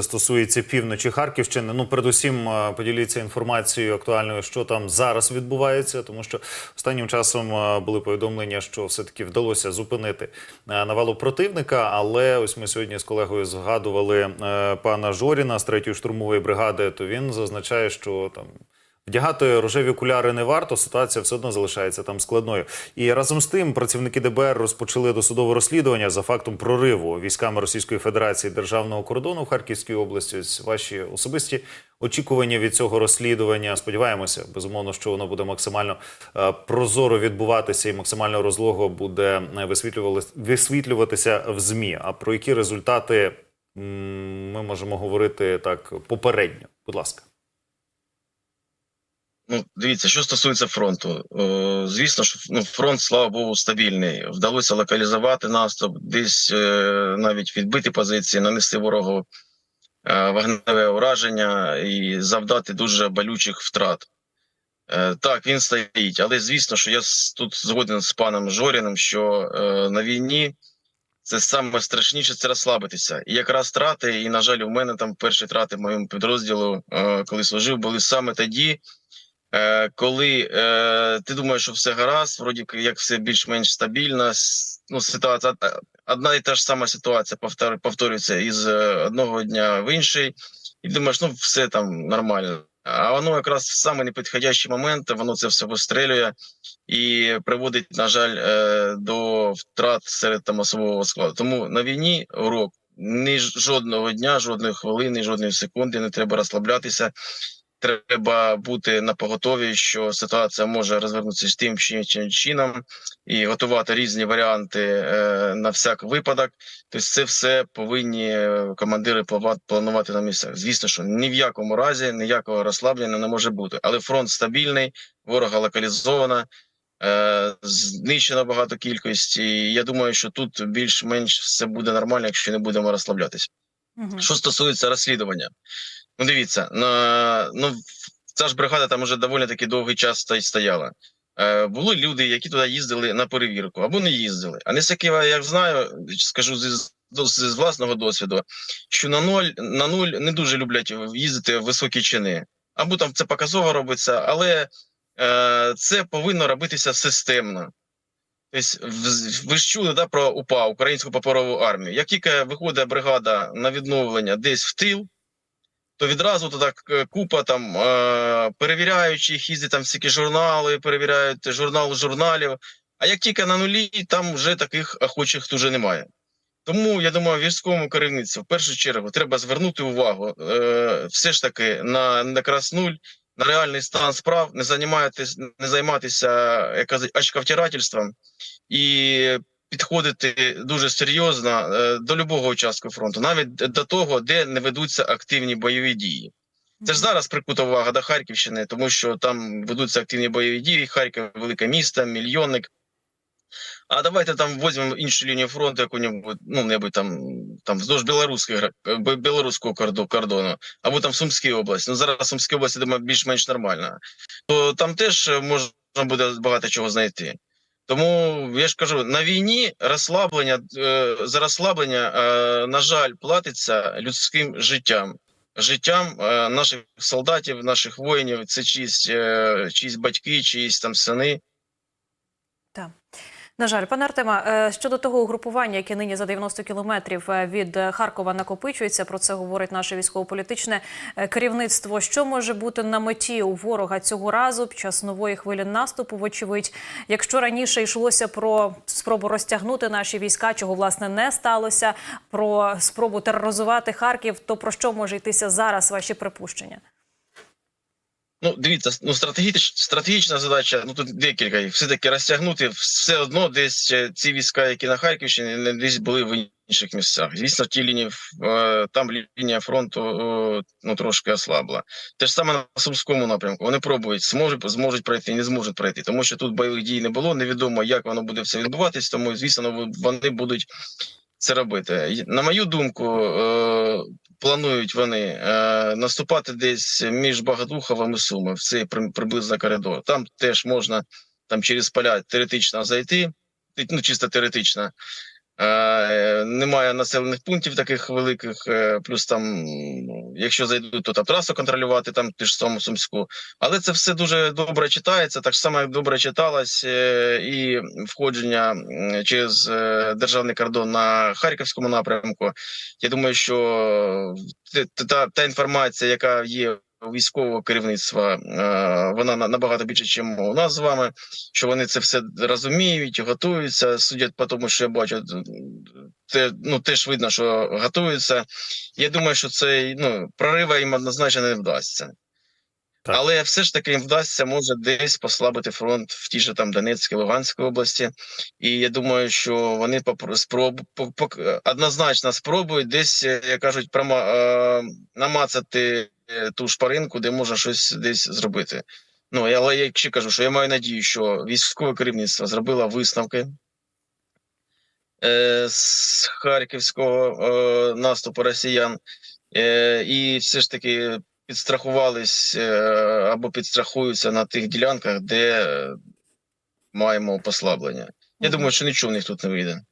Стосується півночі Харківщини. Ну, передусім, е, поділіться інформацією актуальною, що там зараз відбувається, тому що останнім часом е, були повідомлення, що все-таки вдалося зупинити е, навалу противника. Але ось ми сьогодні з колегою згадували пана Жоріна з третьої штурмової бригади. То він зазначає, що там. Вдягати рожеві окуляри не варто, ситуація все одно залишається там складною. І разом з тим працівники ДБР розпочали досудове розслідування за фактом прориву військами Російської Федерації державного кордону в Харківській області. Ось ваші особисті очікування від цього розслідування. Сподіваємося, безумовно, що воно буде максимально е, прозоро відбуватися і максимально розлого буде е, висвітлюватися в змі. А про які результати ми можемо говорити так попередньо? Будь ласка. Ну, дивіться, що стосується фронту. О, звісно, що ну, фронт, слава Богу, стабільний. Вдалося локалізувати наступ, десь е, навіть відбити позиції, нанести ворогу е, вогневе ураження і завдати дуже болючих втрат. Е, так, він стоїть, але звісно, що я тут згоден з паном Жоріним, що е, на війні це саме страшніше це розслабитися. І якраз втрати, і, на жаль, у мене там перші втрати в моєму підрозділу, е, коли служив, були саме тоді, коли е, ти думаєш, що все гаразд, вроді як все більш-менш стабільно, ну, ситуація е, одна і та ж сама ситуація повтор, повторюється із е, одного дня в інший, і думаєш, ну все там нормально. А воно якраз в самий непідходящий момент воно це все вистрелює і приводить, на жаль, е, до втрат серед там особового складу. Тому на війні урок ні жодного дня, жодної хвилини, жодної секунди не треба розслаблятися треба бути на поготові, що ситуація може розвернутися з тим чи іншим чином, і готувати різні варіанти е, на всяк випадок. Тобто, це все повинні е, командири планувати на місцях. Звісно, що ні в якому разі ніякого розслаблення не може бути, але фронт стабільний, ворога локалізовано. е, Знищено багато кількості. Я думаю, що тут більш-менш все буде нормально, якщо не будемо розслаблятися. Мгм. Що стосується розслідування, ну дивіться, ну ця ж бригада там уже доволі таки довгий час ста- стояла. Е, були люди, які туди їздили на перевірку або не їздили. А не Саківа, я знаю, скажу з, з, власного досвіду, що на нуль на нуль не дуже люблять їздити в високі чини. Або там це показово робиться, але е, це повинно робитися системно. Тобто, ви ж чули да, про УПА, Українську паперову армію. Як тільки виходить бригада на відновлення десь в тил, то відразу туди к- купа там е, перевіряючих, їздять там всякі журнали, перевіряють журнал журналів. А як тільки на нулі, там вже таких охочих дуже немає. Тому я думаю, військовому керівництву в першу чергу треба звернути увагу е, все ж таки на, на якраз нуль, на реальний стан справ, не займатися, не займатися очковтирательством і підходити дуже серйозно е, до любого участку фронту, навіть до того, де не ведуться активні бойові дії. Це ж зараз прикута увага до Харківщини, тому що там ведуться активні бойові дії. Харків велике місто, мільйонник. А давайте там візьмемо іншу лінію фронту, яку-небудь, ну, небудь там, там вздовж білоруської, гра- е, білоруського кордо- кордону, або там в Сумській області. Ну, зараз в Сумській області, думаю, більш-менш нормально. То там теж е, можна буде багато чого знайти. Тому я ж кажу, на війні розслаблення е, за розслаблення, е, на жаль, платиться людським життям. Життям е, наших солдатів, наших воїнів, це чиїсь, чиїсь батьки, чиїсь там сини. Так. На жаль, пане Артема, е, щодо того угрупування, яке нині за 90 кілометрів е, від Харкова накопичується, про це говорить наше військово-політичне е, керівництво. Що може бути на меті у ворога цього разу під час нової хвилі наступу? Вочевидь, якщо раніше йшлося про спробу розтягнути наші війська, чого власне не сталося, про спробу тероризувати Харків, то про що може йтися зараз? Ваші припущення? Ну, дивіться, ну стратегіч, стратегічна задача, ну тут декілька їх. Все-таки розтягнути все одно десь е, ці війська, які на Харківщині, не десь були в інших місцях. Звісно, ті лінії е, там лінія фронту ну трошки ослабла. Те ж саме на Сумському напрямку. Вони пробують, зможуть, зможуть пройти, не зможуть пройти, тому що тут бойових дій не було. Невідомо, як воно буде все відбуватись, тому звісно, вони будуть це робити. На мою думку, е, планують вони е, наступати десь між Багатуховим і Суми, в цей при- приблизно коридор. Там теж можна там через поля теоретично зайти, ну чисто теоретично. Е, немає населених пунктів таких великих, е, плюс там, ну, якщо зайдуть, то там трасу контролювати, там ті ж саму Сумську. Але це все дуже добре читається, так само як добре читалось е, і входження через державний кордон на Харківському напрямку. Я думаю, що та, та інформація, яка є військового керівництва, е, вона набагато більше, ніж у нас з вами. Що вони це все розуміють, готуються. Судять по тому, що я бачу, те, ну теж видно, що готуються. Я думаю, що цей ну прорива їм однозначно не вдасться. Так. Але все ж таки їм вдасться може десь послабити фронт в ті ж там Донецькій, Луганській області. І я думаю, що вони спроб... однозначно спробують десь, як кажуть, прома... е, намацати ту шпаринку, де можна щось десь зробити. Ну, я- але я ще кажу, що я маю надію, що військове керівництво зробило висновки е, з харківського е, наступу росіян, е, і все ж таки підстрахувались е, або підстрахуються на тих ділянках, де е, маємо послаблення. Я думаю, що нічого в них тут не вийде.